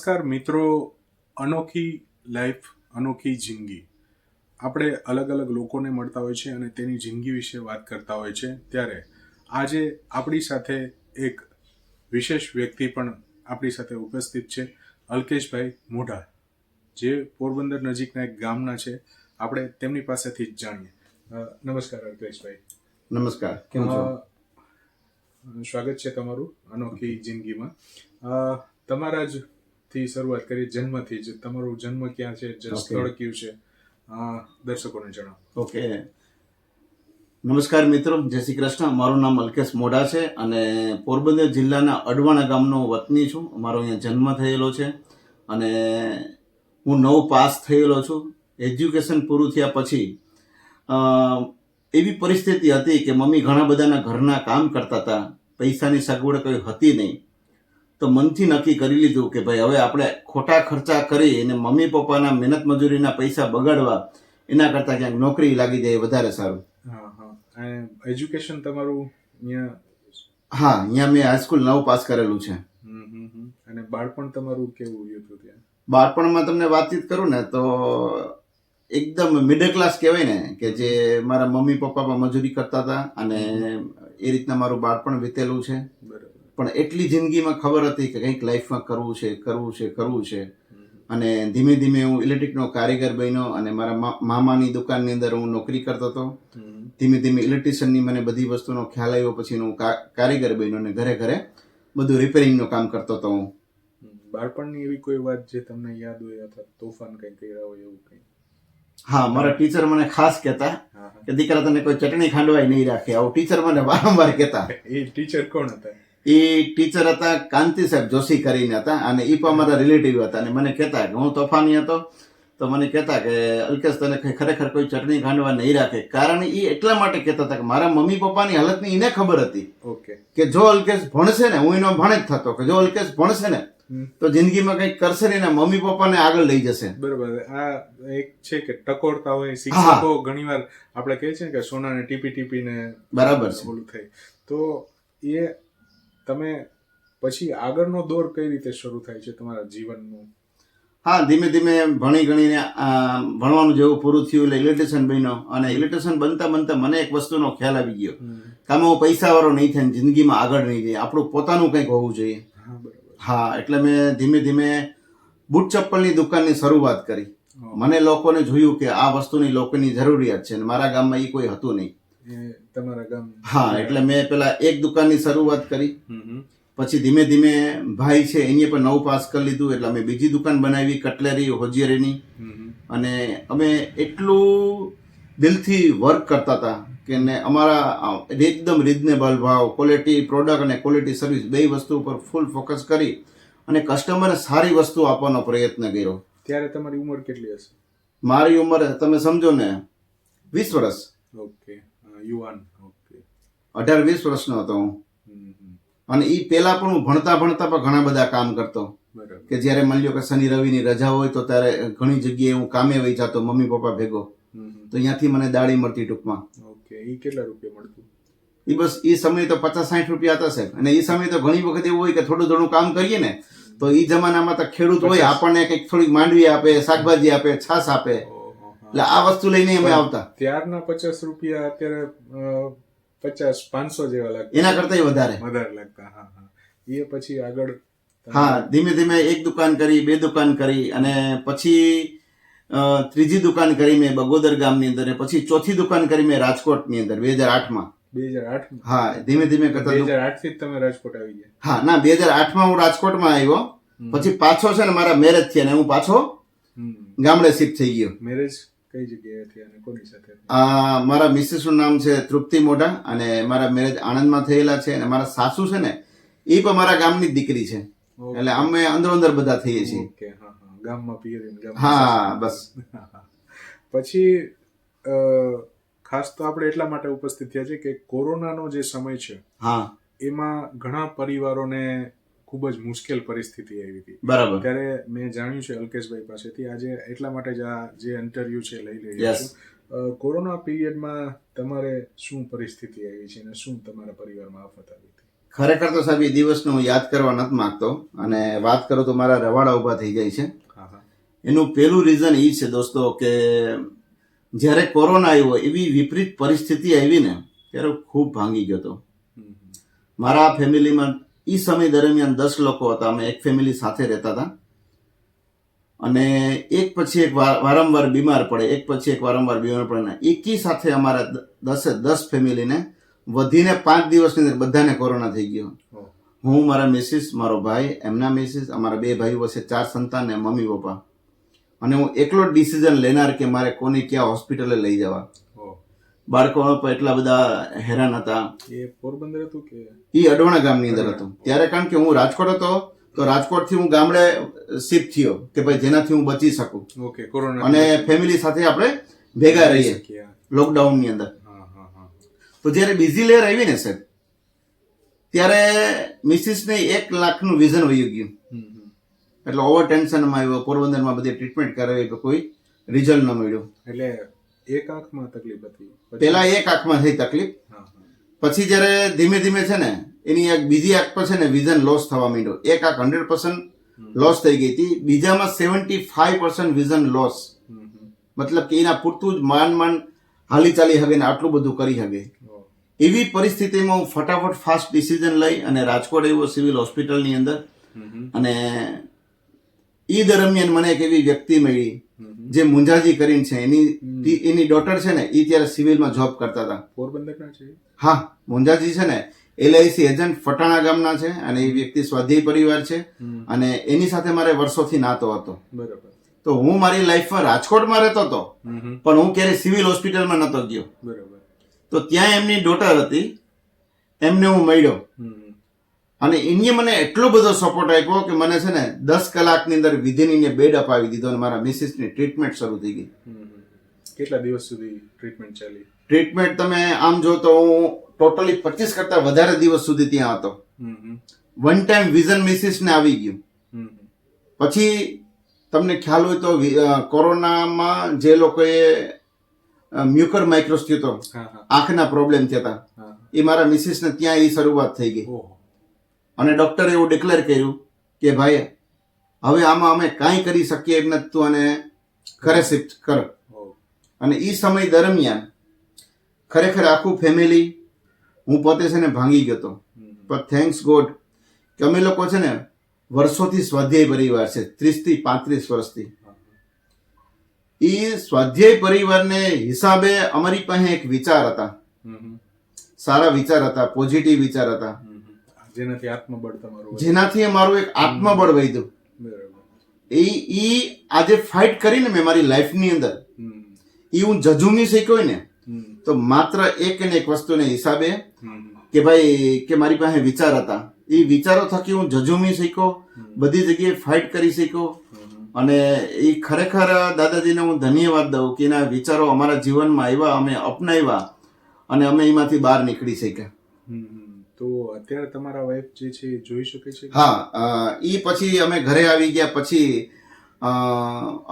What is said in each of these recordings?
નમસ્કાર મિત્રો અનોખી લાઈફ અનોખી જિંદગી. આપણે અલગ અલગ લોકોને મળતા હોય છે અને તેની જિંદગી વિશે વાત કરતા હોય છે. ત્યારે આજે આપણી સાથે એક વિશેષ વ્યક્તિ પણ આપણી સાથે ઉપસ્થિત છે અલ્કેશભાઈ મોઢા જે પોરબંદર નજીકના એક ગામના છે. આપણે તેમની પાસેથી જ જાણીએ. નમસ્કાર અલ્કેશભાઈ. નમસ્કાર કેમ છો? સ્વાગત છે તમારું અનોખી જિંદગીમાં. તમારા જ થી શરૂઆત કરી જન્મથી જ. તમારું જન્મ ક્યાં છે જે સ્થળ કયું છે દર્શકોને જણાવો. ઓકે નમસ્કાર મિત્રો જય શ્રી કૃષ્ણ. મારું નામ અલ્કેશ મોઢા છે અને પોરબંદર જિલ્લાના અડવાણા ગામનો વતની છું. મારો અહીંયા જન્મ થયેલો છે અને હું નવ પાસ થયેલો છું. એજ્યુકેશન પૂરું થયા પછી એવી પરિસ્થિતિ હતી કે મમ્મી ઘણા બધાના ઘરના કામ કરતા હતા. પૈસાની સગવડ કંઈ હતી નહીં. તો મનથી નક્કી કરી લીધું કે ભાઈ હવે આપણે ખોટા ખર્ચા કરી અને મમ્મી પપ્પાના મહેનત મજૂરીના પૈસા બગાડવા એના કરતાં ક્યાંક નોકરી લાગી જાય વધારે સારું. હા હા. અને એજ્યુકેશન તમારું અહીંયા હા અહીંયા મેં હાઈસ્કૂલ નવ પાસ કરેલું છે. હમ, હમ, હમ. અને બાળપણ તમારું કેવું હતું ત્યાં? બાળપણમાં તમને વાતચીત કરું ને તો એકદમ મિડલ ક્લાસ કહેવાય ને કે જે મારા મમ્મી પપ્પા મજૂરી કરતા હતા અને એ રીતના મારું બાળપણ વીતેલું છે. બરાબર. પણ એટલી જિંદગીમાં ખબર હતી કે કંઈક લાઈફમાં કરવું છે કરવું છે કરવું છે. અને ધીમે ધીમે હું ઇલેક્ટ્રિકનો કારીગર બન્યો અને મારા મામાની દુકાનની અંદર હું નોકરી કરતો હતો. ધીમે ધીમે ઇલેક્ટ્રિશિયનની મને બધી વસ્તુનો ખ્યાલ આવ્યો પછી હું કારીગર બન્યો અને ઘરે ઘરે બધું રિપેરિંગનું કામ કરતો હતો હું. બાળપણની એવી કોઈ વાત જે તમને યાદ હોય અથવા તોફાન કંઈ કર્યા હોય એવું કંઈ? હા મારા ટીચર મને ખાસ કહેતા કે દીકરા તને કોઈ ચટણી ખાંડવાય નહીં રાખે. આવું ટીચર મને વારંવાર કહેતા. એ ટીચર કોણ હતા? એ ટીચર હતા કાંતિ સાહેબ જોશી કરીને હતા અને એ પણ અમારા રિલેટિવ હતા અને મને કહેતા કે હું તોફાની હતો તો મને કહેતા કે અલ્કેશ તને ખરેખર કોઈ ચટણી ખાંડવા નહીં રાખે. કારણ એ એટલા માટે કહેતા હતા કે મારા મમ્મી પપ્પાની હાલતની એને ખબર હતી ઓકે. કે જો અલ્કેશ ભણશે ને હું એનો ભણે જ થતો કે જો અલ્કેશ ભણશે ને તો જિંદગીમાં કંઈક કરશે ને એના મમ્મી પપ્પાને આગળ લઈ જશે. બરાબર. આ એક છે કે ટકોરતા હોય શિક્ષકો ઘણીવાર આપણે કહે છે કે સોનાને ટીપી ટીપીને બરાબર છે. થઈ તો એ તમે પછી આગળનો દોર કઈ રીતે શરૂ થાય છે તમારા જીવનનું? હા ધીમે ધીમે ભણી ગણીને આ, ભણવાનું જેવું પૂરું થયું એટલે ઇલેક્ટ્રિશિયન બન્યો. અને ઇલેક્ટ્રિશિયન બનતા બનતા મને એક વસ્તુનો ખ્યાલ આવી ગયો. કામ હું પૈસાવાળો નહીં થાય ને જિંદગીમાં આગળ નહીં જાય. આપણું પોતાનું કંઈક હોવું જોઈએ. હા એટલે મેં ધીમે ધીમે બૂટ ચપ્પલની દુકાનની શરૂઆત કરી. મને લોકોને જોયું કે આ વસ્તુની લોકોની જરૂરિયાત છે અને મારા ગામમાં એ કોઈ હતું નહીં. તમારા ગામ હા એટલે મેં પેલા એક દુકાનની શરૂઆત કરી. પછી ધીમે ધીમે ભાઈ છે એને પણ નવું પાસ કરી લીધું એટલે અમે બીજી દુકાન બનાવી કટલેરી હોજિયરીની. અને અમે એટલું દિલથી વર્ક કરતા હતા કે ને અમારા એકદમ રિઝનેબલ ભાવ ક્વોલિટી પ્રોડક્ટ અને ક્વોલિટી સર્વિસ બે વસ્તુ ઉપર ફૂલ ફોકસ કરી અને કસ્ટમરને સારી વસ્તુ આપવાનો પ્રયત્ન કર્યો. ત્યારે તમારી ઉંમર કેટલી હશે? મારી ઉંમર તમે સમજો ને વીસ વર્ષ. ઓકે. યુવાન. ઓકે. અઢાર વીસ વર્ષનો હતો હું. અને એ પહેલા પણ હું ભણતા ભણતા પણ ઘણા બધા કામ કરતો. કે જ્યારે માની લો કે શનિ રવિની રજા હોય તો ત્યારે ઘણી જગ્યાએ હું કામે વહી જતો મમ્મી પપ્પા ભેગો. તો અહીંયાથી મને દાળી મળતી ટૂંકમાં. ઓકે. એ કેટલા રૂપિયા મળતું? એ બસ એ સમય તો પચાસ સાઠ રૂપિયા હતા સાહેબ. અને એ સમય તો ઘણી વખત એવું હોય કે થોડું ઘણું કામ કરીએ ને તો એ જમાનામાં તો ખેડૂત હોય આપણને કંઈક થોડીક માંડવી આપે શાકભાજી આપે છાશ આપે. એટલે આ વસ્તુ લઈને અમે આવતા. ત્યારના પચાસ રૂપિયા અત્યારે પચાસ પાંચસો જેવા લાગતા. એના કરતાંય વધારે. વધારે લાગતા હા હા. એ પછી આગળ હા ધીમે ધીમે એક દુકાન કરી બે દુકાન કરી અને પછી ત્રીજી દુકાન કરી મેં બગોદર ગામની અંદર પછી ચોથી દુકાન કરી મેં રાજકોટની અંદર બે હજાર આઠમાં. બે હજાર આઠ હા ધીમે ધીમે કરતા બે હજાર આઠથી તમે રાજકોટ આવી ગયા? હા ના બે હજાર આઠમાં હું રાજકોટમાં આવ્યો. પછી પાછો છે ને મારા મેરેજ થયા ને હું પાછો ગામડે શિફ્ટ થઈ ગયો. મેરેજ કઈ જગ્યાએ હતી અને કોની સાથે આ મારા મિસિસનું નામ છે તૃપ્તિ મોઢા અને મારા મેરેજ આણંદમાં થયેલા છે અને મારા સાસુ છે ને એ પણ મારા ગામની દીકરી છે. એટલે અમે અંદરો અંદર બધા થઈએ છીએ. ઓકે હા હા. ગામમાં પિયરી હા બસ. પછી ખાસ તો આપણે એટલા માટે ઉપસ્થિત થયા છે કે કોરોનાનો જે સમય છે હા. એમાં ઘણા પરિવારોને ખૂબ જ મુશ્કેલ પરિસ્થિતિ આવી હતી. બરાબર. ત્યારે મેં જાણ્યું છે અલ્કેશભાઈ પાસેથી આજે એટલા માટે જ આ જે ઇન્ટરવ્યુ છે લઈ લઈ Yes. કોરોના પીરિયડમાં તમારે શું પરિસ્થિતિ આવી છે અને શું તમારા પરિવારમાં આફત આવી હતી? ખરેખર તો સાહેબ એ દિવસને હું યાદ કરવા નથી માંગતો અને વાત કરું તો મારા રવાડા ઊભા થઈ જાય છે. એનું પહેલું રીઝન એ છે દોસ્તો કે જ્યારે કોરોના આવ્યો એવી વિપરીત પરિસ્થિતિ આવી ને ત્યારે ખૂબ ભાંગી ગયો હતો. મારા ફેમિલીમાં એ સમય દરમિયાન દસ લોકો હતા. અમે એક ફેમિલી સાથે રહેતા હતા. અને એક પછી એક વાર- વારંવાર બીમાર પડે. એક પછી એક વારંવાર બીમાર પડે ને એકી સાથે અમારા દસે દસ ફેમિલીને વધીને પાંચ દિવસની અંદર બધાને કોરોના થઈ ગયો. હું. મારા મિસિસ મારો ભાઈ એમના મિસિસ અમારા બે ભાઈઓ વચ્ચે ચાર સંતાન ને મમ્મી પપ્પા. અને હું એકલો જ ડિસિઝન લેનાર કે મારે કોને ક્યાં હોસ્પિટલે લઈ જવા. બાળકો પણ એટલા બધા હેરાન હતા. એ પોરબંદર હતું કે એ અડવાણા ગામની અંદર હતું. ત્યારે કારણ કે હું રાજકોટ હતો તો રાજકોટથી હું ગામડે શિફ્ટ થયો કે ભાઈ જેનાથી હું બચી શકું. ઓકે કોરોના અને ફેમિલી સાથે આપણે ભેગા રહીએ. લોકડાઉનની અંદર. હા હા હા. તો જ્યારે બીજી લેયર આવી ને સાહેબ ત્યારે મિસિસને એક લાખનું વિઝન વયું ગયું. એટલે ઓવર ટેન્શનમાં આવ્યો પોરબંદરમાં બધી ટ્રીટમેન્ટ કરાવી કોઈ રિઝલ્ટ ન મળ્યું. એટલે એક આંખમાં તકલીફ હતી. પેલા એક આંખમાં થઈ તકલીફ. પછી જ્યારે ધીમે ધીમે છે ને એની એક બીજી આંખ પર છે ને વિઝન લોસ થવા માંડ્યો. એક આંખ હંડ્રેડ પર્સન્ટ લોસ થઈ ગઈ હતી. બીજામાં seventy five percent vision loss. મતલબ કે એના પૂરતું જ માન માંડ હાલી ચાલી હવે ને આટલું બધું કરી શકે એવી પરિસ્થિતિમાં હું ફટાફટ ફાસ્ટ ડિસિઝન લઈ અને રાજકોટ આવ્યો સિવિલ હોસ્પિટલની અંદર. અને એ દરમિયાન મને એક એવી વ્યક્તિ મળી. જે મુંજાજી કરીને છે એની એની ડોટર છે ને એ ત્યારે સિવિલમાં જોબ કરતા હતા. પોરબંદરના છે? હા મુંજાજી છે ને એલઆઈસી એજન્ટ ફટાણા ગામના છે અને એ વ્યક્તિ સ્વાધ્યાય પરિવાર છે અને એની સાથે મારે વર્ષોથી નાતો હતો. બરાબર. તો હું મારી લાઈફમાં રાજકોટમાં રહેતો હતો. પણ હું ક્યારેય સિવિલ હોસ્પિટલમાં નતો ગયો. બરાબર. તો ત્યાં એમની ડોટર હતી એમને હું મળ્યો. અને એને મને એટલો બધો સપોર્ટ આપ્યો કે મને છે ને દસ કલાકની અંદર વિધિનીને બેડ અપાવી દીધો અને મારા મિસિસની ટ્રીટમેન્ટ શરૂ થઈ ગઈ. કેટલા દિવસ સુધી ટ્રીટમેન્ટ ચાલી? ટ્રીટમેન્ટ તમે આમ જો તો હું ટોટલી પચીસ કરતા વધારે દિવસ સુધી ત્યાં હતો. વન ટાઈમ વિઝન મિસિસને આવી ગયું. પછી તમને ખ્યાલ હોય તો કોરોનામાં જે લોકોએ મ્યુકર માઇક્રોસ થયો હતો આંખના પ્રોબ્લેમ થયા હતા. એ મારા મિસિસને ત્યાં એ શરૂઆત થઈ ગઈ. અને ડોક્ટરે એવું ડિક્લેર કર્યું કે ભાઈ હવે આમાં અમે કાંઈ કરી શકીએ એમ નથી તું અને ઘરે શિફ્ટ કર અને એ સમય દરમિયાન ખરેખર આખું ફેમિલી હું પોતે છે ને ભાંગી ગયો હતો. પણ થેન્ક્સ ગોડ કે અમે લોકો છે ને વર્ષોથી સ્વાધ્યાય પરિવાર છે ત્રીસથી પાંત્રીસ વર્ષથી એ સ્વાધ્યાય પરિવારને હિસાબે અમારી પાસે એક વિચાર હતા. સારા વિચાર હતા પોઝિટિવ વિચાર હતા. જેનાથી આત્મબળ તમારું જેનાથી મારું એક આત્મબળ વધ્યું. એ ઈ આજે ફાઇટ કરીને મેં મારી લાઈફની અંદર. એ હું જજુમી શક્યો ને તો માત્ર એક ને એક વસ્તુને હિસાબે કે ભાઈ કે મારી પાસે વિચાર હતા. એ વિચારો થકી હું જજુમી શીખ્યો બધી જગ્યાએ ફાઇટ કરી શક્યો. અને એ ખરેખર દાદાજીને હું ધન્યવાદ દઉં કે એના વિચારો અમારા જીવનમાં આવ્યા અમે અપનાવ્યા અને અમે એમાંથી બહાર નીકળી શક્યા. તો અત્યારે તમારા વાઈફ જે છે એ જોઈ શકે છે? હા એ પછી અમે ઘરે આવી ગયા પછી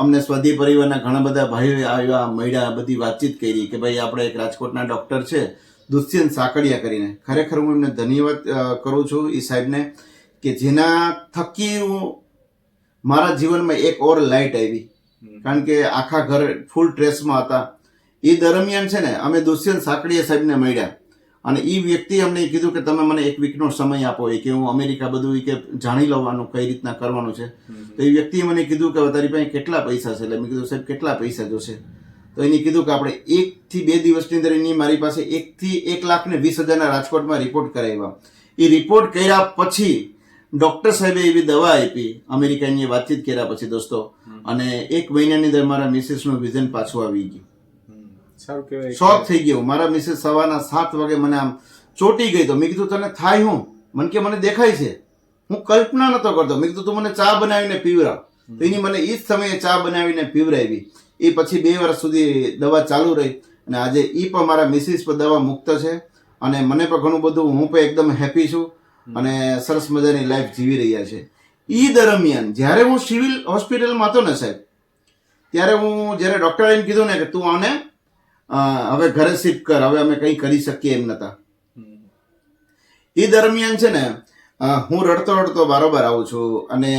અમને સ્વાદી પરિવારના ઘણા બધા ભાઈઓ આવ્યા મળ્યા બધી વાતચીત કરી કે ભાઈ આપણે એક રાજકોટના ડૉક્ટર છે દુષ્યંત સાકડિયા કરીને. ખરેખર હું એમને ધન્યવાદ કરું છું એ સાહેબને કે જેના થકી હું મારા જીવનમાં એક ઓર લાઇટ આવી. કારણ કે આખા ઘર ફૂલ ટ્રેસમાં હતા. એ દરમિયાન છે ને અમે દુષ્યંત સાકડિયા સાહેબને મળ્યા. અને એ વ્યક્તિ અમને કીધું કે તમે મને એક વીકનો સમય આપો એ કે હું અમેરિકા બધું એ કે જાણી લેવાનું કઈ રીતના કરવાનું છે. તો એ વ્યક્તિએ મને કીધું કે તારી પાસે કેટલા પૈસા છે? એટલે મેં કીધું સાહેબ કેટલા પૈસા જોશે? તો એને કીધું કે આપણે એકથી બે દિવસની અંદર એની મારી પાસે એકથી એક લાખ ને વીસ હજારના રાજકોટમાં રિપોર્ટ કરાવ્યા. એ રિપોર્ટ કર્યા પછી ડૉક્ટર સાહેબે એવી દવા આપી અમેરિકાની વાતચીત કર્યા પછી દોસ્તો. અને એક મહિનાની અંદર મારા મિસિસનું વિઝન પાછું આવી ગયું. સારું કહેવાય શોખ થઈ ગયો. મારા મિસિસ સવારના સાત વાગે મને આમ ચોટી ગઈ તો મેં કીધું, તને થાય હું? મને કે મને દેખાય છે? હું કલ્પના નતો કરતો. મેં કીધું, તું મને ચા બનાવીને પીવરાવ. એની મને એ જ સમયે ચા બનાવીને પીવરાવી. એ પછી બે વર્ષ સુધી દવા ચાલુ રહી અને આજે એ પણ મારા મિસિસ પર દવા મુક્ત છે અને મને પણ ઘણું બધું, હું પણ એકદમ હેપી છું અને સરસ મજાની લાઈફ જીવી રહ્યા છે. એ દરમિયાન જ્યારે હું સિવિલ હોસ્પિટલમાં હતો ને સાહેબ, ત્યારે હું જ્યારે ડૉક્ટરે એમ કીધું ને કે તું આને હવે ઘરે શિફ્ટ કર હવે અમે કંઈ કરી શકીએ એમ નતા. એ દરમિયાન છે ને હું રડતો રડતો બરાબર આવું છું અને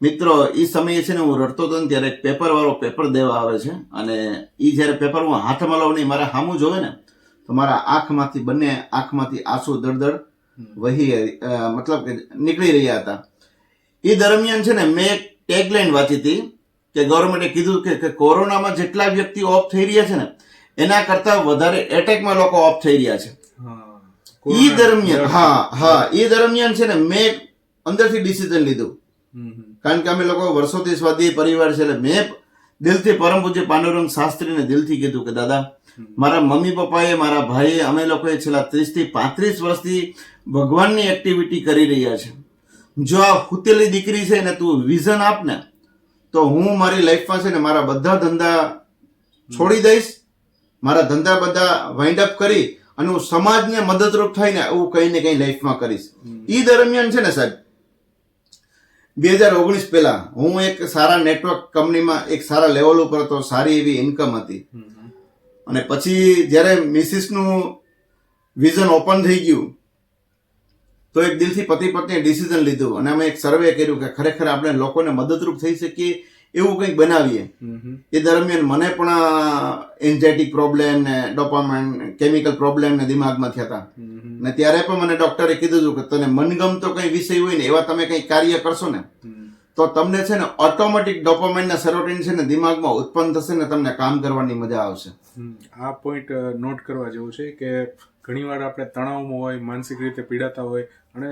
મિત્રો એ સમયે છે ને હું રડતો હતો ને ત્યારે એક પેપરવાળો પેપર દેવા આવે છે અને એ જ્યારે પેપર હું હાથમાં લઉં નહીં મારા સામું જોવે ને તો મારા આંખમાંથી બંને આંખમાંથી આંસુ દળદળ વહી મતલબ કે નીકળી રહ્યા હતા. એ દરમિયાન છે ને મેં એક ટેગલાઇન વાંચી હતી કે ગવર્મેન્ટે કીધું કે કોરોનામાં જેટલા વ્યક્તિ ઓફ થઈ રહ્યા છે ને એના કરતા વધારે એટેકમાં લોકો ઓફ થઈ રહ્યા છે. એ ઈ દરમિયાન હા હા એ દરમિયાન છે ને મેં અંદરથી ડિસિઝન લીધું. કારણ કે અમે લોકો વર્ષોથી સ્વાધ્યાય પરિવાર છે એટલે મેં દિલથી પરમ પૂજ્ય પાંડુરંગ શાસ્ત્રીને દિલથી કીધું કે દાદા મારા મમ્મી પપ્પાએ મારા ભાઈએ અમે લોકોએ છેલ્લા ત્રીસથી પાંત્રીસ વર્ષથી ભગવાનની એક્ટિવિટી કરી રહ્યા છે. જો આ હુતેલી દીકરી છે ને તું વિઝન આપ ને તો હું મારી લાઈફમાં છે ને મારા બધા ધંધા છોડી દઈશ. મારા ધંધા બધા વાઇન્ડ અપ કરી અને હું સમાજને મદદરૂપ થઈને એવું કંઈ ને કંઈ લાઈફમાં કરીશ. એ દરમિયાન છે ને સાહેબ બે હજાર ઓગણીસ પહેલા હું એક સારા નેટવર્ક કંપનીમાં એક સારા લેવલ ઉપર હતો સારી એવી ઇન્કમ હતી. અને પછી જ્યારે મિસિસનું વિઝન ઓપન થઈ ગયું તો એક દિલથી પતિ પત્નીએ ડિસિઝન લીધું. અને અમે એક સર્વે કર્યું કે ખરેખર આપણે લોકોને મદદરૂપ થઈ શકીએ એવું કંઈક બનાવીએ. એ દરમિયાન મને પણ એન્ઝાઇટી પ્રોબ્લેમ ને ડોપામાઇન કેમિકલ પ્રોબ્લેમ ને દિમાગમાં થયા હતા. ને ત્યારે પણ મને ડોક્ટરે કીધું હતું કે તને મનગમતો કંઈ વિષય હોય ને એવા તમે કંઈ કાર્ય કરશો ને તો તમને છે ને ઓટોમેટિક ડોપામાઇન ના સેરોટિન છે ને દિમાગમાં ઉત્પન્ન થશે ને તમને કામ કરવાની મજા આવશે. આ પોઈન્ટ નોટ કરવા જેવું છે કે ઘણીવાર આપણે તણાવમાં હોય માનસિક રીતે પીડાતા હોય અને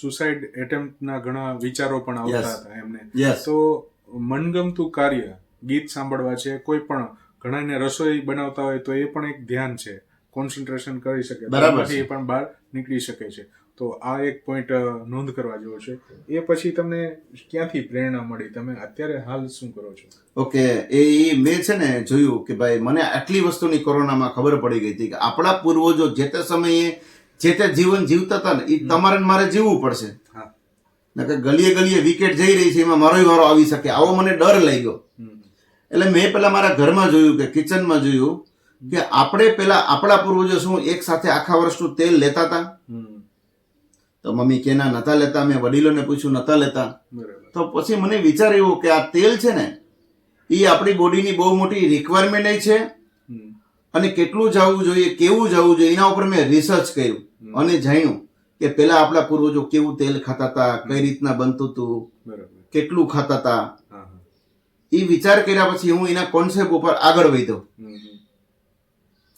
સુસાઇડ એટેમ્પના ઘણા વિચારો પણ આવતા હતા એમને. તો મનગમતું કાર્ય ગીત સાંભળવા છે કોઈ પણ ઘણાને રસોઈ બનાવતા હોય તો એ પણ એક ધ્યાન છે. કોન્સન્ટ્રેશન કરી શકે બરાબર એ પણ બહાર નીકળી શકે છે. તો આ એક પોઈન્ટ નોંધ કરવા જેવો છે. એ પછી તમને ક્યાંથી પ્રેરણા મળી? તમે અત્યારે હાલ શું કરો છો? ઓકે એ મેં છે ને જોયું કે ભાઈ મને આટલી વસ્તુની કોરોનામાં ખબર પડી ગઈ હતી કે આપણા પૂર્વજો જે તે સમયે જે તે જીવન જીવતા હતા ને એ તમારે ને મારે જીવવું પડશે. હા. નકર ગલીએ ગલીએ વિકેટ જઈ રહી છે એમાં મારો વારો આવી શકે. આવો મને ડર લઈ ગયો એટલે મેં પેલા મારા ઘરમાં જોયું કે કિચનમાં જોયું કે આપણે પેલા આપણા પૂર્વજો શું એક સાથે આખા વર્ષનું તેલ લેતા હતા? તો મમ્મી કેના નતા લેતા. મેં વડીલોને પૂછ્યું નતા લેતા? તો પછી મને વિચાર એવો કે આ તેલ છે ને એ આપણી બોડીની બહુ મોટી રિક્વાયરમેન્ટ છે. અને કેટલું જવું જોઈએ કેવું જવું જોઈએ એના ઉપર મેં રિસર્ચ કર્યું. અને જાણ્યું કે પેલા આપણા પૂર્વજો કેવું તેલ ખાતા હતા કઈ રીતના બનતું હતું કેટલું ખાતા હતા. એ વિચાર કર્યા પછી હું એના કોન્સેપ્ટ ઉપર આગળ વધ્યો.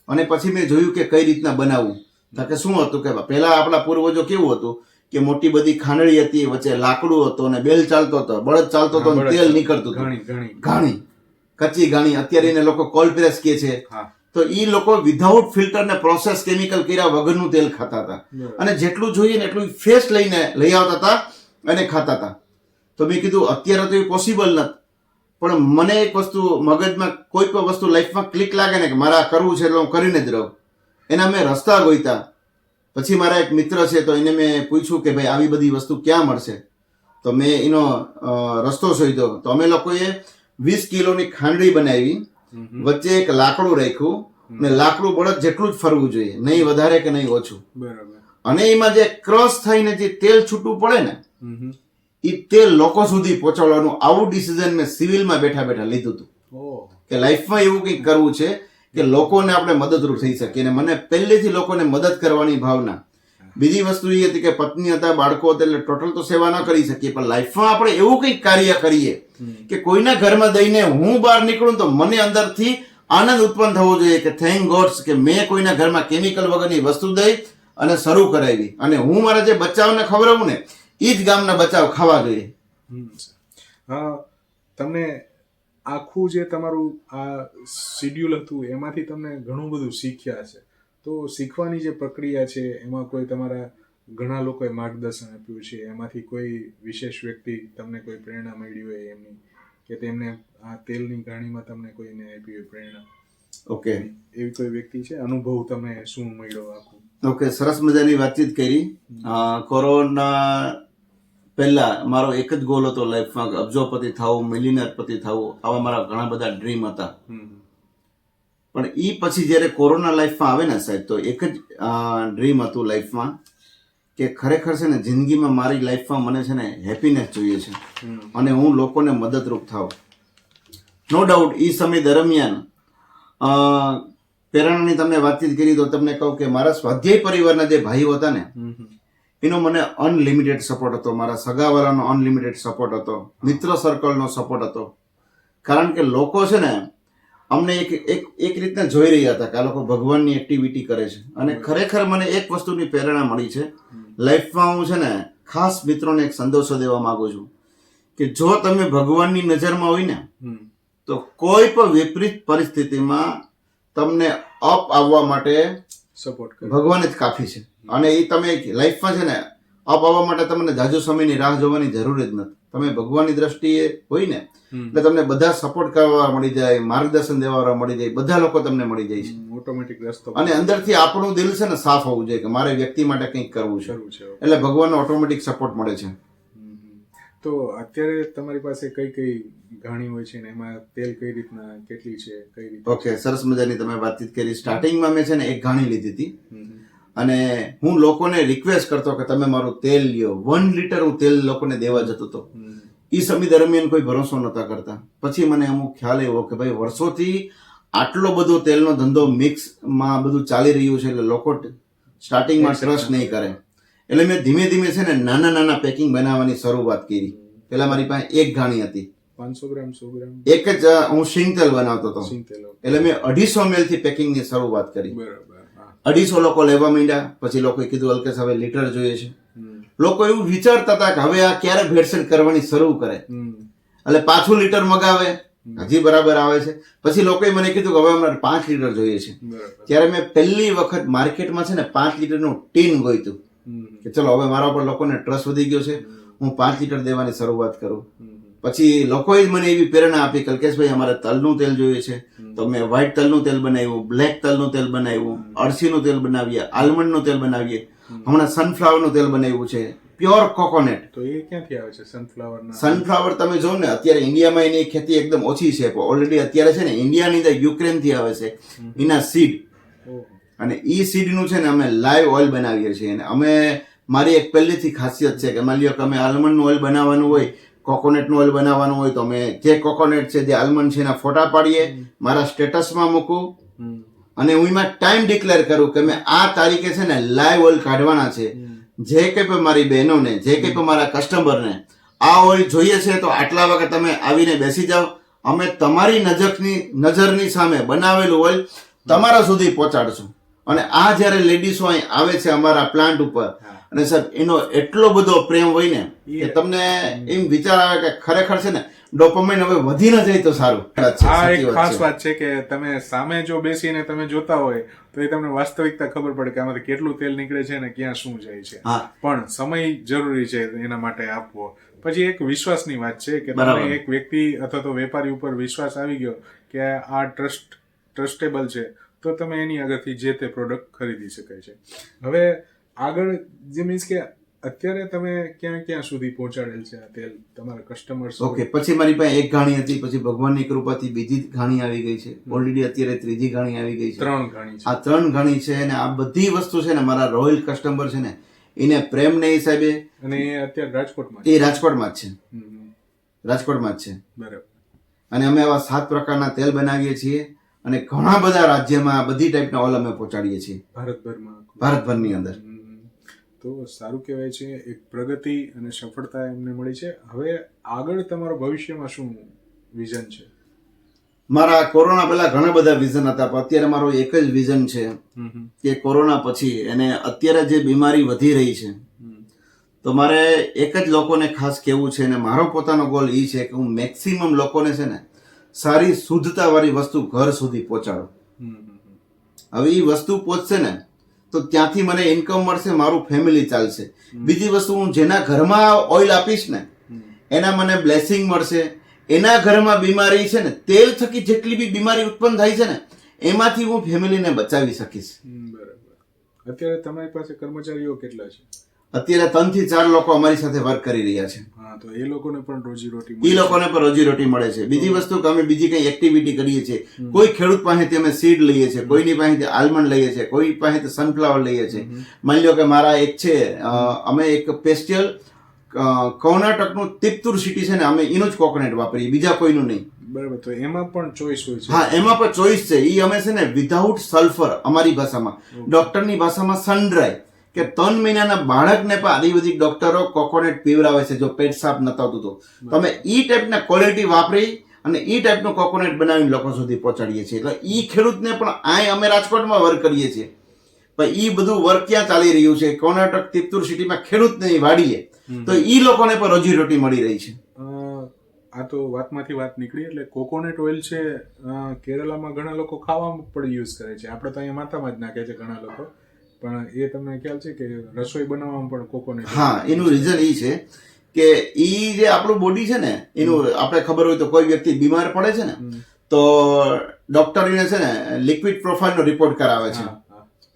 અને પછી મેં જોયું કે કઈ રીતના બનાવવું. તો કે શું હતું કે પહેલા આપણા પૂર્વજો કેવું હતું કે મોટી બધી ખાંડળી હતી વચ્ચે લાકડું હતું અને બેલ ચાલતો હતો બળદ ચાલતો હતો અને તેલ નીકળતું હતું. ઘણી કચ્ચી ઘાણી. અત્યારે એને લોકો કોલ પ્રેસ કે છે. તો એ લોકો વિધાઉટ ફિલ્ટર ને પ્રોસેસ કેમિકલ કર્યા વગરનું તેલ ખાતા હતા. અને જેટલું જોઈએ ને એટલું ફેસ લઈને લઈ આવતા હતા અને ખાતા હતા. તો મેં કીધું અત્યારે તો એ પોસિબલ નથી. પણ મને એક વસ્તુ મગજમાં કોઈ પણ વસ્તુ લાઈફમાં ક્લિક લાગે ને કે મારે આ કરવું છે એટલે હું કરીને જ રહું. એના મેં રસ્તા ગોઈતા. પછી મારા એક મિત્ર છે તો એને મેં પૂછ્યું કે ભાઈ આવી બધી વસ્તુ ક્યાં મળશે? તો મેં એનો રસ્તો શોધ્યો. તો અમે લોકોએ વીસ કિલોની ખાંડડી બનાવી. વચ્ચે એક લાકડું રાખ્યું ને લાકડું બળદ જેટલું જ ફરવું જોઈએ નહીં વધારે કે નહીં ઓછું. બરાબર. અને એમાં જે ક્રોસ થઈને જે તેલ છૂટું પડે ને. એ તેલ લોકો સુધી પહોંચાડવાનું આવું ડિસિઝન મેં સિવિલમાં બેઠા બેઠા લીધું હતું. કે લાઈફમાં એવું કંઈક કરવું છે કે લોકોને આપણે મદદરૂપ થઈ શકીએ અને મને પહેલેથી લોકોને મદદ કરવાની ભાવના બીજી વસ્તુ એ હતી કે પત્ની હતા બાળકો હતા એટલે ટોટલ તો સેવા ન કરી શકીએ પણ લાઈફમાં આપણે એવું કંઈક કાર્ય કરીએ કે કોઈના ઘરમાં દઈને હું બહાર નીકળું તો મને અંદરથી આનંદ ઉત્પન્ન થવો જોઈએ કે થેન્ક ગોડ્સ કે મેં કોઈના ઘરમાં કેમિકલ વગરની વસ્તુ દઈ અને શરૂ કરાવી. અને હું મારા જે બચાવને ખવડાવું ને એ જ ગામના બચાવ ખાવા જોઈએ. તમને આખું જે તમારું આ શિડ્યુલ હતું એમાંથી તમને ઘણું બધું શીખ્યા છે. તો શીખવાની જે પ્રક્રિયા છે એમાં કોઈ તમારા ઘણા લોકોએ માર્ગદર્શન આપ્યું છે? એમાંથી કોઈ વિશેષ વ્યક્તિ તમને કોઈ પ્રેરણા મળી હોય એમની? કે તેમને આ તેલની ઘાણીમાં તમને કોઈને આપી હોય પ્રેરણા? ઓકે. એવી કોઈ વ્યક્તિ છે? અનુભવ તમે શું મળ્યો આખું? ઓકે સરસ મજાની વાતચીત કરી. કોરોના પહેલા મારો એક જ ગોલ હતો લાઈફમાં અબજોપતિ થવું મિલિયનર પતિ થવું આવા મારા ઘણા બધા ડ્રીમ હતા. પણ એ પછી જ્યારે કોરોના લાઈફમાં આવે ને સાહેબ તો એક જ ડ્રીમ હતું લાઈફમાં કે ખરેખર છે ને જિંદગીમાં મારી લાઈફમાં મને છે ને હેપીનેસ જોઈએ છે. અને હું લોકોને મદદરૂપ થાવ. નો ડાઉટ એ સમય દરમિયાન પ્રેરણાની તમને વાતચીત કરી તો તમને કહું કે મારા સ્વાધ્યાય પરિવારના જે ભાઈઓ હતા ને એનો મને અનલિમિટેડ સપોર્ટ હતો. મારા સગાવાળાનો અનલિમિટેડ સપોર્ટ હતો. મિત્ર સર્કલનો સપોર્ટ હતો. કારણ કે લોકો છે ને અમને એક એક એક રીતના જોઈ રહ્યા હતા કે આ લોકો ભગવાનની એક્ટિવિટી કરે છે. અને ખરેખર મને એક વસ્તુની પ્રેરણા મળી છે. લાઈફમાં હું છે ને ખાસ મિત્રોને એક સંદેશો દેવા માંગુ છું કે જો તમે ભગવાનની નજરમાં હોય ને તો કોઈ પણ વિપરીત પરિસ્થિતિમાં તમને અપ આવવા માટે સપોર્ટ કરે. ભગવાન જ કાફી છે. અને એ તમે લાઈફમાં છે ને અપ આવવા માટે તમને જાજુ સમયની રાહ જોવાની જરૂર જ નથી. તમે ભગવાનની દ્રષ્ટિએ હોય ને એટલે તમને બધા સપોર્ટ કરવા મળી જાય માર્ગદર્શન દેવા મળી જાય બધા લોકો તમને મળી જાય છે. ઓટોમેટિક રસ્તો અને અંદરથી આપણું દિલ છે ને સાફ હોવું જોઈએ કે મારે વ્યક્તિ માટે કંઈક કરવું છે. છે એટલે ભગવાનનો ઓટોમેટિક સપોર્ટ મળે છે. તો અત્યારે તમારી પાસે કઈ કઈ ઘાણી હોય છે ને? એમાં તેલ કઈ રીતના કેટલી છે કઈ રીતે ઓકે સરસ મજાની તમે વાતચીત કરી. સ્ટાર્ટિંગમાં મેં છે ને એક ઘાણી લીધી હતી. અને હું લોકોને રિક્વેસ્ટ કરતો કે તમે મારું તેલ લ્યો. વન લીટર હું તેલ લોકોને દેવા જતો હતો. એ સમય દરમિયાન કોઈ ભરોસો નહોતા કરતા. પછી મને અમુક ખ્યાલ એવો કે ભાઈ વર્ષોથી આટલો બધો તેલનો ધંધો મિક્સમાં બધું ચાલી રહ્યું છે એટલે લોકો સ્ટાર્ટિંગમાં ટ્રસ્ટ નહીં કરે. એટલે મેં ધીમે ધીમે છે ને નાના નાના પેકિંગ બનાવવાની શરૂઆત કરી. પેલા મારી પાસે એક ઘાણી હતી. પાંચસો ગ્રામ સો ગ્રામ? એક જ હું સિંગ તેલ બનાવતો હતો. એટલે મેં અઢીસો મેલથી પેકિંગની શરૂઆત કરી. બરાબર. અઢીસો લોકો લેવા માંડ્યા. પછી લોકોએ કીધું અલ્કેશ હવે લીટર જોઈએ છે. લોકો એવું વિચારતા હતા કે હવે આ ક્યારે ભેળસેળ કરવાની શરૂ કરે. એટલે પાછું લીટર મગાવે. હજી બરાબર આવે છે. પછી લોકોએ મને કીધું કે હવે અમારે પાંચ લીટર જોઈએ છે. ત્યારે મેં પહેલી વખત માર્કેટમાં છે ને પાંચ લીટરનું ટીન ગોઈતું. કે ચલો હવે મારા ઉપર લોકોને ટ્રસ્ટ વધી ગયો છે. હું પાંચ લીટર દેવાની શરૂઆત કરું. પછી લોકોએ જ મને એવી પ્રેરણા આપી કલ્કેશભાઈ અમારે તલનું તેલ જોઈએ છે. તો મેં વ્હાઈટ તલનું તેલ બનાવ્યું બ્લેક તલનું તેલ બનાવ્યું અળસીનું તેલ બનાવીએ આલમંડનું તેલ બનાવીએ. હમણાં સનફ્લાવરનું તેલ બનાવ્યું છે. પ્યોર કોકોનટ તો એ ક્યાંથી આવે છે સનફ્લાવર સનફ્લાવર તમે જો ને અત્યારે ઇન્ડિયામાં એની ખેતી એકદમ ઓછી છે. ઓલરેડી અત્યારે છે ને ઇન્ડિયાની અંદર યુક્રેનથી આવે છે. એના સીડ અને એ સીડનું છે ને અમે લાઈવ ઓઇલ બનાવીએ છીએ. અને અમે મારી એક પહેલેથી ખાસિયત છે કે માની લ્યો કે અમે આલમંડનું ઓઇલ બનાવવાનું હોય કોકોનટનું ઓઇલ બનાવવાનું હોય તો અમે જે કોકોનટ છે જે આલમંડ છે એના ફોટા પાડીએ મારા સ્ટેટસમાં મૂકું. અને હું એમાં ટાઈમ ડિક્લેર કરું કે મેં આ તારીખે છે ને લાઈવ ઓઇલ કાઢવાના છે. જે કંઈ પણ મારી બહેનોને જે કંઈ પણ મારા કસ્ટમરને આ ઓઇલ જોઈએ છે તો આટલા વખત તમે આવીને બેસી જાઓ. અમે તમારી નજરની નજરની સામે બનાવેલું ઓઇલ તમારા સુધી પહોંચાડશું. અને આ જ્યારે લેડીઝો અહીં આવે છે અમારા પ્લાન્ટ ઉપર અને સાહેબ એનો એટલો બધો પ્રેમ હોય ને કે તમને એમ વિચાર આવે કે ખરેખર છે ને ડોપામાઇન હવે વધી ન જાય તો સારું. આ એક ખાસ વાત છે કે તમે સામે જો બેસીને તમે જોતા હોય તો એ તમને વાસ્તવિકતા ખબર પડે કે આમાંથી કેટલું તેલ નીકળે છે અને ક્યાં શું જાય છે. પણ સમય જરૂરી છે એના માટે આપવો. પછી એક વિશ્વાસની વાત છે કે તમે એક વ્યક્તિ અથવા તો વેપારી ઉપર વિશ્વાસ આવી ગયો કે આ ટ્રસ્ટ ટ્રસ્ટેબલ છે તો તમે એની આગળથી જે તે પ્રોડક્ટ ખરીદી શકાય છે. હવે આગળ જે મીન્સ કે અત્યારે તમે ક્યાં ક્યાં સુધી પહોંચાડેલ છે આ તેલ? તમારા કસ્ટમર્સ ઓકે પછી મારી પાસે એક ઘાણી હતી પછી ભગવાનની કૃપાથી બીજી ઘાણી આવી ગઈ છે. ઓલરેડી અત્યારે ત્રીજી ઘાણી આવી ગઈ છે. ત્રણ ઘાણી આ ત્રણ ઘાણી છે અને આ બધી વસ્તુ છે ને મારા રોયલ કસ્ટમર છે ને એને પ્રેમને હિસાબે અને એ અત્યારે રાજકોટમાં એ રાજકોટમાં જ છે. રાજકોટમાં જ છે. બરાબર. અને અમે આવા સાત પ્રકારના તેલ બનાવીએ છીએ અને ઘણા બધા રાજ્યમાં બધી ટાઈપના ઓલ અમે પહોંચાડીએ છીએ. ભારતભરમાં. ભારતભરની અંદર. તો સારું કહેવાય છે એક પ્રગતિ અને સફળતા એમને મળી છે. હવે આગળ તમારો ભવિષ્યમાં શું વિઝન છે? મારા કોરોના પહેલા ઘણા બધા વિઝન હતા પણ અત્યારે મારો એક જ વિઝન છે કે કોરોના પછી અને અત્યારે જે બીમારી વધી રહી છે તો મારે એક જ લોકોને ખાસ કહેવું છે અને મારો પોતાનો ગોલ એ છે કે હું મેક્સિમમ લોકોને છે ને સારી શુદ્ધતાવાળી વસ્તુ ઘર સુધી પહોંચાડું. હવે એ વસ્તુ પહોંચશે ને તો ત્યાંથી મને ઇન્કમ મળશે મારું ફેમિલી ચાલશે. બીજી વસ્તુ હું જેના ઘરમાં ઓઇલ આપીશ ને એના મને બ્લેસિંગ મળશે. એના ઘરમાં બીમારી છે ને તેલ થકી જેટલી બી બીમારી ઉત્પન્ન થાય છે ને એમાંથી હું ફેમિલીને બચાવી શકીશ. બરાબર. અત્યારે તમારી પાસે કર્મચારીઓ કેટલા છે? અત્યારે ત્રણથી ચાર લોકો અમારી સાથે વર્ક કરી રહ્યા છે. હા તો એ લોકોને પણ રોજી રોટી એ લોકોને પણ રોજીરોટી મળે છે. બીજી વસ્તુ કે અમે બીજી કઈ એક્ટિવિટી કરીએ છીએ. કોઈ ખેડૂત પાસેથી અમે સીડ લઈએ છીએ કોઈની પાસેથી આલમંડ લઈએ છીએ કોઈ પાસેથી સનફ્લાવર લઈએ છીએ. માની લો કે મારા એક છે અમે એક પેસ્ટિયલ કર્ણાટકનું તિપ્તુર સિટી છે ને અમે એનું જ કોકોનટ વાપરીએ બીજા કોઈનું નહીં. બરાબર તો એમાં પણ ચોઈસ હોય છે. હા એમાં પણ ચોઈસ છે. એ અમે છે ને વિધાઉટ સલ્ફર અમારી ભાષામાં. ડોક્ટરની ભાષામાં સનડ્રાય કે ત્રણ મહિનાના બાળકને પણ આદિવાસી ડોક્ટરો કોકોનટ પીવડાવે છે જો પેટ સાફ નતા થતું તો. તમે ઈ ટાઈપના ક્વોલિટી વાપરી અને ઈ ટાઈપનું કોકોનટ બનાવીને લોકો સુધી પહોંચાડીએ છીએ. એટલે ઈ ખેડૂતને પણ આ અમે રાજકોટમાં વર્ક કરીએ છીએ. પણ ઈ બધું વર્ક ક્યાં ચાલી રહ્યું છે? કર્ણાટક તિપ્તુર સિટીમાં ખેડૂતને વાડીએ તો ઈ લોકોને પણ રોજીરોટી મળી રહી છે. આ તો વાતમાંથી વાત નીકળી એટલે કોકોનટ ઓઇલ છે કેરલામાં ઘણા લોકો ખાવામાં પણ યુઝ કરે છે. આપણે તો અહીંયા માથામાં જ નાખે છે ઘણા લોકો. પણ એ તમને ખ્યાલ છે કે રસોઈ બનાવવામાં પણ કોકોનટ હા એનું રીઝન એ છે કે એ જે આપણું બોડી છે ને એનું આપણે ખબર હોય તો કોઈ વ્યક્તિ બીમાર પડે છે ને તો ડોક્ટર એને છે ને લિક્વિડ પ્રોફાઇલનો રિપોર્ટ કરાવે છે.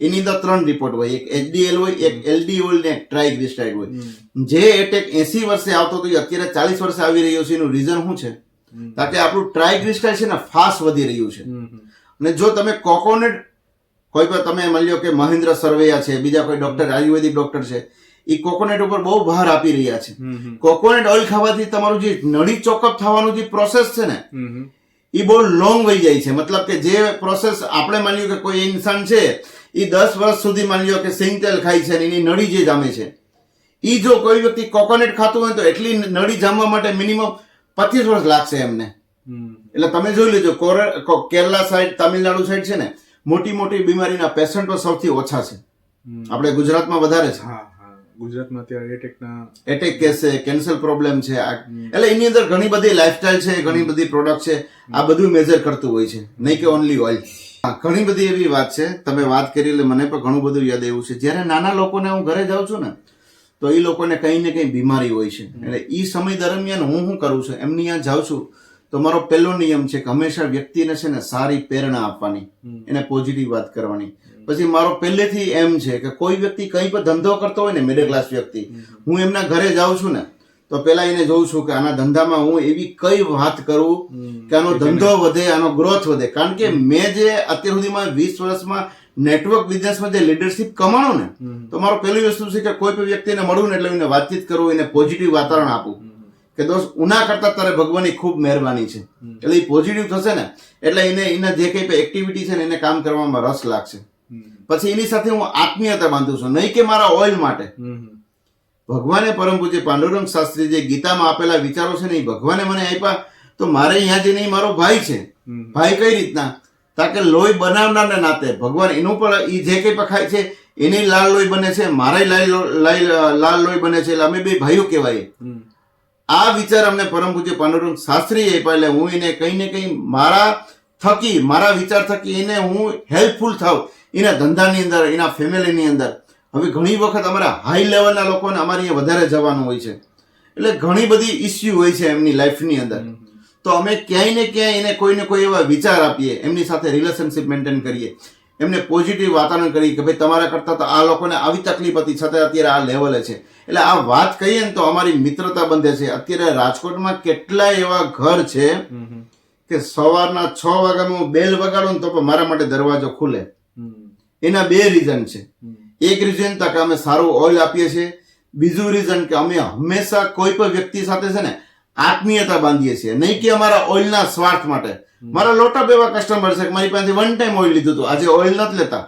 એની અંદર ત્રણ રિપોર્ટ હોય એક એચડીએલ હોય એક એલડી ઓઇલ ને ટ્રાઇગ્લિસરાઇડ હોય. જે એટેક એસી વર્ષે આવતો હતો એ અત્યારે ચાલીસ વર્ષે આવી રહ્યો છે એનું રીઝન શું છે. કારણ કે આપણું ટ્રાઇગ્લિસરાઇડ છે ને ફાસ્ટ વધી રહ્યું છે. અને જો તમે કોકોનટ કોઈ પણ તમે માની લો કે મહેન્દ્ર સરવૈયા છે બીજા કોઈ ડોક્ટર આયુર્વેદિક ડોક્ટર છે એ કોકોનટ ઉપર બહુ ભાર આપી રહ્યા છે. કોકોનટ ઓઇલ ખાવાથી તમારું જે નળી ચોકઅપ થવાનું જે પ્રોસેસ છે ને. એ બહુ લોંગ વહી જાય છે. મતલબ કે જે પ્રોસેસ આપણે માની લો કે કોઈ ઇન્સાન છે એ દસ વર્ષ સુધી માની લો કે સિંગ તેલ ખાય છે અને એની નળી જે જામે છે. એ જો કોઈ વ્યક્તિ કોકોનટ ખાતું હોય તો એટલી નળી જામવા માટે મિનિમમ પચીસ વર્ષ લાગશે એમને. એટલે તમે જોઈ લેજો કોર- કેરલા સાઈડ તામિલનાડુ સાઈડ છે ને મોટી મોટી બીમારીના પેશન્ટો સૌથી ઓછા છે. આપણે ગુજરાતમાં વધારે છે. હા ગુજરાતમાં અત્યારે એટેકના એટેક કેસ છે કેન્સર પ્રોબ્લેમ છે એટલે એની અંદર ઘણી બધી લાઇફસ્ટાઇલ છે ઘણી બધી પ્રોડક્ટ છે. આ બધું મેજર કરતું હોય છે. નહીં કે ઓનલી ઓઇલ ઘણી બધી એવી વાત છે. તમે વાત કરી એટલે મને પણ ઘણું બધું યાદ આવ્યું છે. જ્યારે નાના લોકોને હું ઘરે જાઉં છું ને તો એ લોકોને કંઈ ને કંઈ બીમારી હોય છે. એટલે એ સમય દરમિયાન હું શું કરું છું? એમની ત્યાં જાઉં છું. તો મારો પહેલો નિયમ છે કે હંમેશા વ્યક્તિને છે ને સારી પ્રેરણા આપવાની. એને પોઝિટિવ વાત કરવાની. પછી મારો પહેલેથી એમ છે કે કોઈ વ્યક્તિ કંઈ પણ ધંધો કરતો હોય ને મિડલ ક્લાસ વ્યક્તિ હું એમના ઘરે જાઉં છું ને તો પેલા એને જોઉં છું કે આના ધંધામાં હું એવી કઈ વાત કરું કે આનો ધંધો વધે આનો ગ્રોથ વધે. કારણ કે મેં જે અત્યાર સુધીમાં વીસ વર્ષમાં નેટવર્ક બિઝનેસમાં જે લીડરશિપ કમાણો ને તો મારો પહેલી વસ્તુ છે કે કોઈ પણ વ્યક્તિને મળું ને એટલે એને વાતચીત કરું એને પોઝિટિવ વાતાવરણ આપું. કે દોસ્ત ઉના કરતા તારે ભગવાનની ખૂબ મહેરબાની છે. એટલે એ પોઝિટિવ થશે ને એટલે એને એને જે કંઈ એક્ટિવિટી છે ને એને કામ કરવામાં રસ લાગશે. પછી એની સાથે હું આત્મીયતા બાંધું છું. નહીં કે મારા ઓઇલ માટે. ભગવાને પરમ પૂજ્ય પાંડુરંગ શાસ્ત્રી જે ગીતામાં આપેલા વિચારો છે ને એ ભગવાને મને આપ્યા. તો મારે અહીંયા જે નહીં મારો ભાઈ છે. ભાઈ કઈ રીતના? તાકે લોહી બનાવનારને નાતે. ભગવાન એનું પણ એ જે કંઈ પણ ખાય છે એની લાલ લોહી બને છે મારે લાલ લોહી બને છે. એટલે અમે બે ભાઈઓ કહેવાય. આ વિચાર અમને પરમ પૂજ્ય પાંડુરંગ શાસ્ત્રી આપ્યા એટલે હું એને કંઈ ને કંઈ મારા થકી મારા વિચાર થકી એને હું હેલ્પફુલ થાવ એના ધંધાની અંદર એના ફેમિલીની અંદર. હવે ઘણી વખત અમારા હાઈ લેવલના લોકોને અમારે અહીંયા વધારે જવાનું હોય છે. એટલે ઘણી બધી ઇસ્યુ હોય છે એમની લાઈફની અંદર. તો અમે ક્યાંય ને ક્યાંય એને કોઈને કોઈ એવા વિચાર આપીએ એમની સાથે રિલેશનશિપ મેન્ટેન કરીએ. એમને પોઝિટિવ વાતાવરણ કરી કે ભાઈ તમારા કરતાં તો આ લોકોને આવી તકલીફ હતી છતાં અત્યારે આ લેવલે છે. એટલે આ વાત કહીએ ને તો અમારી મિત્રતા બંધે છે. અત્યારે રાજકોટમાં કેટલાય એવા ઘર છે. કે સવારના છ વાગ્યામાં હું બેલ વગાડું ને તો પણ મારા માટે દરવાજો ખુલે. એના બે રીઝન છે. એક રીઝન તક અમે સારું ઓઇલ આપીએ છીએ. બીજું રીઝન કે અમે હંમેશા કોઈ પણ વ્યક્તિ સાથે છે ને આત્મીયતા બાંધીએ છીએ. નહીં કે અમારા ઓઇલના સ્વાર્થ માટે. મારા લોટા એવા કસ્ટમર છે મારી પાસે વન ટાઈમ ઓઇલ લીધું હતું. આજે ઓઇલ નથી લેતા.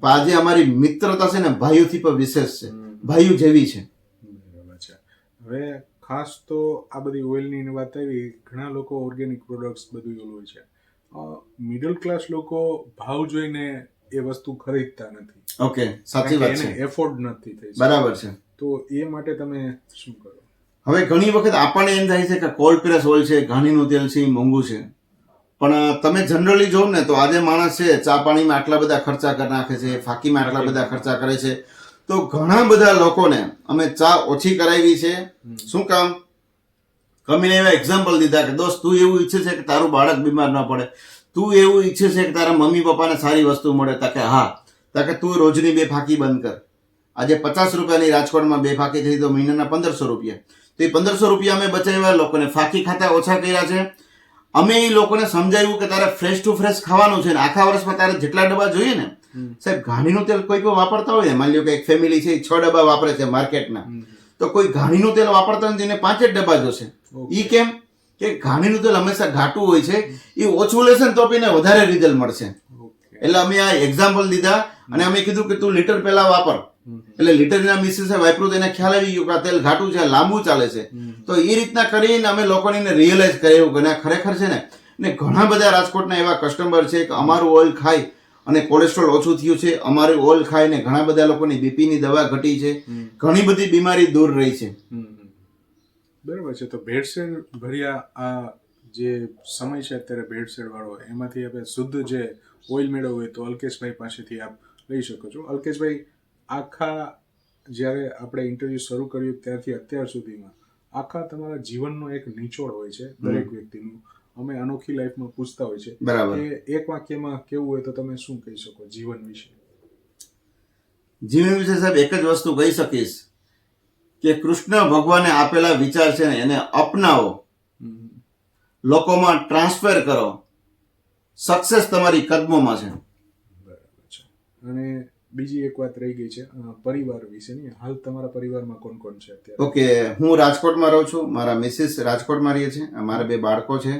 પણ આજે અમારી મિત્રતા છે ને ભાઈઓથી પણ વિશેષ છે. ભાઈઓ જેવી છે. હવે ખાસ તો આ બધી ઓઇલની ને વાત આવી ઘણા લોકો ઓર્ગેનિક પ્રોડક્ટ્સ બધું ઓલું હોય છે. મિડલ ક્લાસ લોકો ભાવ જોઈને એ વસ્તુ ખરીદતા નથી. ઓકે સાચી વાત છે. એફોર્ડ નથી થઈ બરાબર છે. તો એ માટે તમે શું કરો? હવે ઘણી વખત આપણને એમ થાય છે કે કોલ્ડ પ્રેસ ઓઇલ છે ઘાણીનું તેલ છે એ મોંઘું છે. પણ તમે જનરલી જોવ ને તો આજે માણસ છે ચા પાણીમાં આટલા બધા ખર્ચા કરી નાખે છે ફાકીમાં આટલા બધા ખર્ચા કરે છે. તો ઘણા બધા લોકોને અમે ચા ઓછી કરાવી છે. શું કામ? કમીને એવા એક્ઝામ્પલ દીધા કે દોસ્ત તું એવું ઈચ્છે છે કે તારું બાળક બીમાર ન પડે. તું એવું ઈચ્છે છે કે તારા મમ્મી પપ્પાને સારી વસ્તુ મળે. તાકે હા. તાકે તું રોજની બે ફાકી બંધ કર. આજે પચાસ રૂપિયાની રાજકોટમાં બે ફાંકી થઈ તો મહિનાના પંદરસો રૂપિયા. તો એ પંદરસો રૂપિયા અમે બચાવ્યા લોકોને. ફાંકી ખાતા ઓછા કર્યા છે. અમે એ લોકોને સમજાવ્યું કે તારે ફ્રેશ ટુ ફ્રેશ ખાવાનું છે ને આખા વર્ષમાં તારે જેટલા ડબ્બા જોઈએ ને સાહેબ ઘાણીનું તેલ કોઈ પણ વાપરતા હોય ને માની લો કે એક ફેમિલી છે એ છ ડબ્બા વાપરે છે માર્કેટના તો કોઈ ઘાણીનું તેલ વાપરતા નથી એને પાંચ જ ડબ્બા જોશે. એ કેમ કે ઘાણીનું તેલ હંમેશા ઘાટું હોય છે એ ઓછું લેશે ને તો પીને વધારે રિઝલ્ટ મળશે. એટલે અમે આ એક્ઝામ્પલ લીધા અને અમે કીધું કે તું લીટર પહેલા વાપર. એટલે લીટરના મિસિસે વાપરું તો એને ખ્યાલ આવી ગયો કે આ તેલ ઘાટું છે લાંબુ ચાલે છે. તો એ રીતના કરીને અમે લોકોને રિયલાઇઝ કર્યું કે ના ખરેખર છે ને ને ઘણા બધા રાજકોટના એવા કસ્ટમર છે કે અમારું ઓઇલ ખાય અને કોલેસ્ટ્રોલ ઓછું થયું છે. અમારું ઓઇલ ખાઈને ઘણા બધા લોકોની બીપીની દવા ઘટી છે. ઘણી બધી બીમારી દૂર રહી છે. બરાબર છે. તો ભેળસેળ ભર્યા આ જે સમય છે અત્યારે ભેળસેળ વાળો એમાંથી આપણે શુદ્ધ જે ઓઇલ મેળવવું હોય તો અલ્કેશભાઈ પાસેથી આપ લઈ શકો છો. અલ્કેશભાઈ આખા જ્યારે આપણે ઇન્ટરવ્યૂ શરૂ કર્યું ત્યારથી અત્યાર સુધીમાં આખા તમારા જીવનનો એક નિચોડ હોય છે દરેક વ્યક્તિનું. અમે અનોખી લાઈફમાં પૂછતા હોય છે બરાબર. કે એક વાક્યમાં કેવું હોય તો તમે શું કહી શકો જીવન વિશે? જીવન વિશે સાહેબ એક જ વસ્તુ કહી શકીશ કે કૃષ્ણ ભગવાને આપેલા વિચાર છે ને એને અપનાવો. લોકોમાં ટ્રાન્સફર કરો. સક્સેસ તમારી કદમોમાં છે. અને બીજી એક વાત રહી ગઈ છે પરિવાર વિશેની હાલ તમારા પરિવારમાં કોણ કોણ છે અત્યારે? ઓકે હું રાજકોટમાં રહું છું. મારા મિસિસ રાજકોટમાં રહે છે. મારા બે બાળકો છે.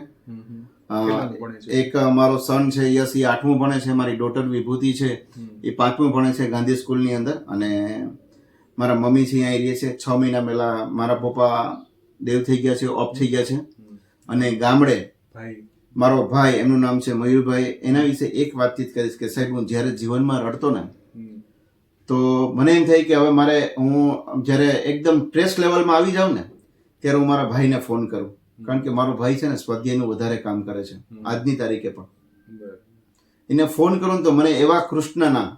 એક મારો સન છે યસ એ આઠમું ભણે છે. મારી ડોટર વિભૂતિ છે. એ પાંચમું ભણે છે ગાંધી સ્કૂલની અંદર. અને મારા મમ્મી છે અહીંયા રહે છે. છ મહિના પહેલા મારા પપ્પા દેવ થઈ ગયા છે ઓફ થઈ ગયા છે. અને ગામડે ભાઈ મારો ભાઈ એમનું નામ છે મયુરભાઈ. એના વિશે એક વાતચીત કરીશ કે સાહેબ હું જ્યારે જીવનમાં રડતો ને તો મને એમ થાય કે હવે મારે હું જ્યારે એકદમ સ્ટ્રેસ લેવલમાં આવી જાઉં ને ત્યારે હું મારા ભાઈને ફોન કરું. કારણ કે મારો ભાઈ છે ને સ્વાધ્યાયનું વધારે કામ કરે છે. આજની તારીખે પણ. એને ફોન કરું ને તો મને એવા કૃષ્ણના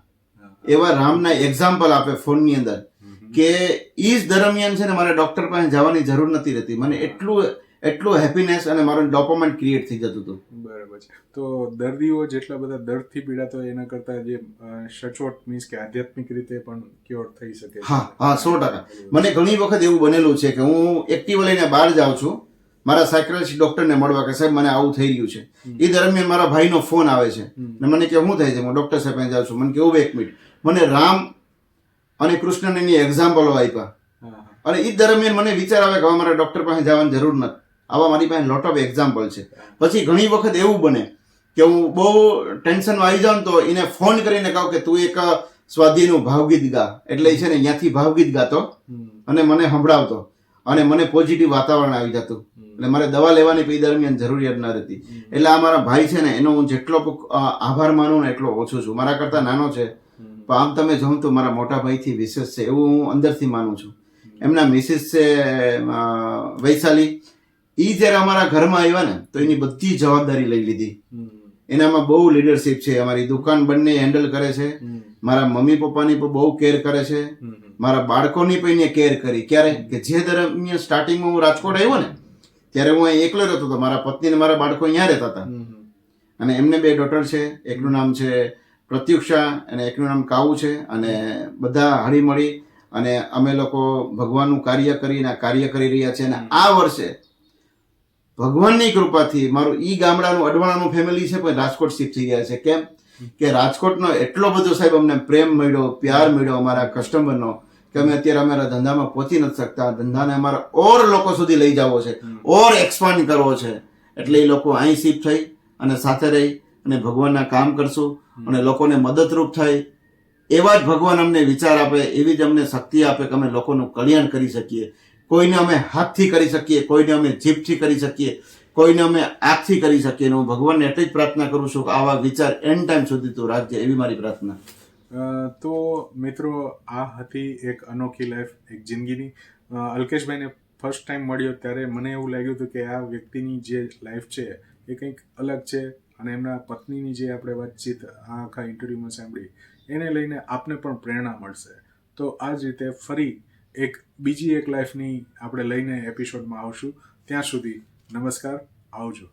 એવા રામના એક્ઝામ્પલ આપે ફોનની અંદર કે ઈજ દરમિયાન છે ને મારે ડોક્ટર પાસે જવાની જરૂર નથી રહેતી. મને એટલું એટલું હેપીનેસ અને મારું ડોપોમેન્ટ ક્રિએટ થઈ જતું હતું. બરાબર છે. તો દર્દીઓ જેટલા બધા દર્દથી પીડા તો એના કરતા જે સચોટ મીન્સ કે આધ્યાત્મિક રીતે પણ ક્યોર થઈ શકે હા હા સો ટકા. મને ઘણી વખત એવું બનેલું છે કે હું એક્ટિવ લઈને બહાર જાઉં છું. મારા સાયકોલોજી ડોક્ટરને મળવા કે સાહેબ મને આવું થઈ રહ્યું છે. એ દરમિયાન મારા ભાઈનો ફોન આવે છે. ને મને કે શું થાય છે? હું ડોક્ટર સાહેબ જાઉં છું. મને કેવું એક મિનિટ મને રામ અને કૃષ્ણને એની એક્ઝામ્પલો આપ્યા. હા, હા. અને એ દરમિયાન મને વિચાર આવે કે હવે મારે ડોક્ટર પાસે જવાની જરૂર નથી. આવા મારી પાસે લોટ ઓફ એક્ઝામ્પલ છે. પછી ઘણી વખત એવું બને કે હું બહુ ટેન્શનમાં આવી જાઉં તો એને ફોન કરીને કહું કે તું એક સ્વાધ્યાયનું ભાવગીત ગા. એટલે છે ને ત્યાંથી ભાવગીત ગાતો અને મને સંભળાવતો અને મને પોઝિટિવ વાતાવરણ આવી જતું. એટલે મારે દવા લેવાની પી દરમિયાન જરૂરિયાત ન રહેતી. એટલે આ મારા ભાઈ છે ને એનો હું જેટલો આભાર માનું ને એટલો ઓછો છું. મારા કરતા નાનો છે. પણ આમ તમે જોઉં તો મારા મોટા ભાઈથી વિશેષ છે. એવું હું અંદરથી માનું છું. એમના મિસિસ છે વૈશાલી એ જ્યારે અમારા ઘરમાં આવ્યા ને તો એની બધી જવાબદારી લઈ લીધી. એનામાં બહુ લીડરશિપ છે. અમારી દુકાન બંને હેન્ડલ કરે છે. મારા મમ્મી પપ્પાની પણ બહુ કેર કરે છે. મારા બાળકોની પણ એને કેર કરી. ક્યારે? કે જે દરમિયાન સ્ટાર્ટિંગમાં હું રાજકોટ આવ્યો ને ત્યારે હું અહીં એકલો રહેતો હતો. મારા પત્ની અને મારા બાળકો અહીંયા રહેતા હતા. અને એમને બે ડોટર છે. એકનું નામ છે પ્રત્યુક્ષા અને એકનું નામ કાવું છે. અને બધા હળીમળી અને અમે લોકો ભગવાનનું કાર્ય કરીને કાર્ય કરી રહ્યા છે. અને આ વર્ષે ભગવાનની કૃપાથી મારું ઈ ગામડાનું અડવાણાનું ફેમિલી છે પણ રાજકોટ શિફ્ટ થઈ ગયા છે. કેમ? કે રાજકોટનો એટલો બધો સાહેબ અમને પ્રેમ મળ્યો પ્યાર મળ્યો અમારા કસ્ટમરનો કે અમે અત્યારે અમારા ધંધામાં પહોંચી નથી શકતા. ધંધાને અમારા ઓર લોકો સુધી લઈ જવો છે. ઓર એક્સપાન્ડ કરવો છે. એટલે એ લોકો અહીં શિફ્ટ થઈ અને સાથે રહી અને ભગવાનના કામ કરશું અને લોકોને મદદરૂપ થાય એવા જ ભગવાન અમને વિચાર આપે એવી જ અમને શક્તિ આપે કે અમે લોકોનું કલ્યાણ કરી શકીએ. કોઈને અમે હાથથી કરી શકીએ, કોઈને અમે જીભથી કરી શકીએ, કોઈને અમે આંખથી કરી શકીએ. હું ભગવાનને એટલી જ પ્રાર્થના કરું છું કે આવા વિચાર એન્ડ ટાઈમ સુધી તું રાખજે એવી મારી પ્રાર્થના. તો મિત્રો, આ હતી એક અનોખી લાઈફ એક જિંદગીની. અલ્કેશભાઈને ફર્સ્ટ ટાઈમ મળ્યો ત્યારે મને એવું લાગ્યું હતું કે આ વ્યક્તિની જે લાઈફ છે એ કંઈક અલગ છે અને એમના પત્નીની જે આપણે વાતચીત આ આખા ઇન્ટરવ્યૂમાં સાંભળી, એને લઈને આપને પણ પ્રેરણા મળશે. તો આ જ રીતે ફરી એક બીજી એક લાઈફની આપણે લઈને એપિસોડમાં આવશું. ત્યાં સુધી નમસ્કાર આવજો.